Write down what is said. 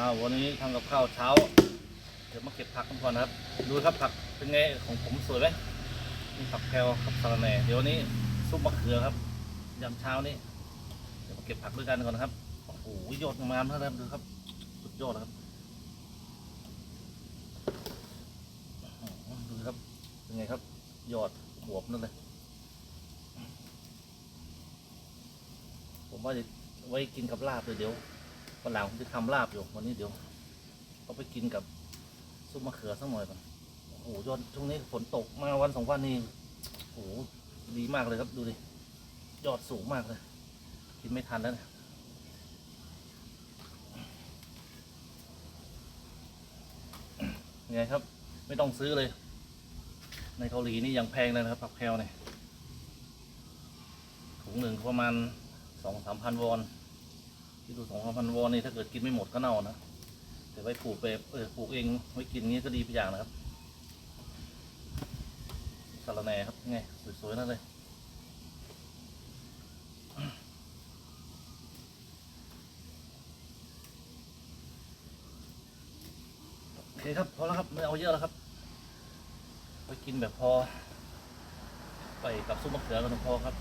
อ่าวันนี้ทำกับข้าวเช้า เดี๋ยวมาเก็บผักกันก่อนนะครับ ดูครับผักเป็นไงของผมสวยไหมมีผักแพรวกับสะระแหน่เดี๋ยวนี้ซุปมะเขือครับยามเช้านี้เดี๋ยวมาเก็บผักด้วยกันก่อนนะครับโอ้โหยอดงามๆนะครับดูครับสุดยอดนะครับดูครับเป็นไงครับยอดบวบนั่นเลยผมว่าจะไว้กินกับลาบเลยเดี๋ยว วันหลังผมจะทำลาบอยู่วันนี้เดี๋ยวเอาไปกินกับซุปมะเขือสักหน่อยก่อนโอ้โหยอดช่วงนี้ฝนตกมาวันสองวันนี้โอ้โหดีมากเลยครับดูดิยอดสูงมากเลย กินไม่ทันแล้วนะไงครับ ไม่ต้องซื้อเลย ในเกาหลีนี่ยังแพงเลยนะครับผักแพรวเนี่ยถุงหนึ่งประมาณสองสามพันวอน ที่ดูสองพันวอนนี่ถ้าเกิดกินไม่หมดก็เน่านะแต่ไว้ปลูกไปเออปลูกเองไว้กินงี้ก็ดีไปอย่างนะครับสาระแหน่ครับไงสวยๆนั่นเลยโอเคครับพอแล้วครับไม่เอาเยอะแล้วครับไปกินแบบพอ ไปกับซุปมะเขือกันพอครับ